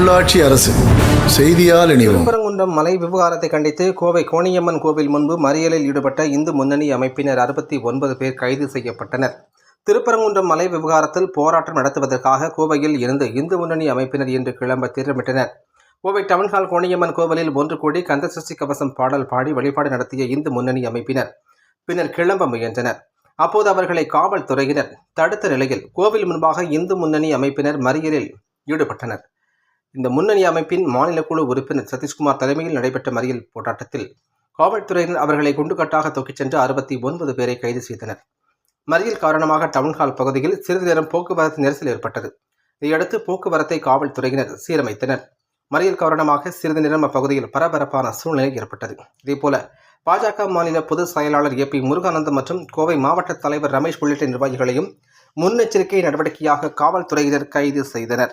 உள்ளாட்சி அரசு செய்தியால் இணைவோம். திருப்பரங்குன்றம் மலை விவகாரத்தை கண்டித்து கோவை கோணியம்மன் கோவில் முன்பு மறியலில் ஈடுபட்ட இந்து முன்னணி அமைப்பினர் அறுபத்தி ஒன்பது பேர் கைது செய்யப்பட்டனர். திருப்பரங்குன்றம் மலை விவகாரத்தில் போராட்டம் நடத்துவதற்காக கோவையில் இருந்து இந்து முன்னணி அமைப்பினர் இன்று கிளம்ப திட்டமிட்டனர். கோவை டவுன்ஹால் கோணியம்மன் கோவிலில் ஒன்று கூடி கந்தசஷ்டி கவசம் பாடல் பாடி வழிபாடு நடத்திய இந்து முன்னணி அமைப்பினர் பின்னர் கிளம்ப முயன்றனர். அப்போது அவர்களை காவல்துறையினர் தடுத்த நிலையில் கோவில் முன்பாக இந்து முன்னணி அமைப்பினர் மறியலில் ஈடுபட்டனர். இந்த முன்னணி அமைப்பின் மாநில குழு உறுப்பினர் சதீஷ்குமார் தலைமையில் நடைபெற்ற மறியல் போராட்டத்தில் காவல்துறையினர் அவர்களை குண்டுகட்டாக தூக்கிச் சென்று அறுபத்தி ஒன்பது பேரை கைது செய்தனர். மறியல் காரணமாக டவுன்ஹால் பகுதியில் சிறிது நேரம் போக்குவரத்து நெரிசல் ஏற்பட்டது. இதையடுத்து போக்குவரத்தை காவல்துறையினர் சீரமைத்தனர். மறியல் காரணமாக சிறிது நேரம் அப்பகுதியில் பரபரப்பான சூழ்நிலை ஏற்பட்டது. இதேபோல பாஜக மாநில பொதுச் செயலாளர் ஏ பி முருகானந்தம் மற்றும் கோவை மாவட்ட தலைவர் ரமேஷ் உள்ளிட்ட நிர்வாகிகளையும் முன்னெச்சரிக்கை நடவடிக்கையாக காவல்துறையினர் கைது செய்தனர்.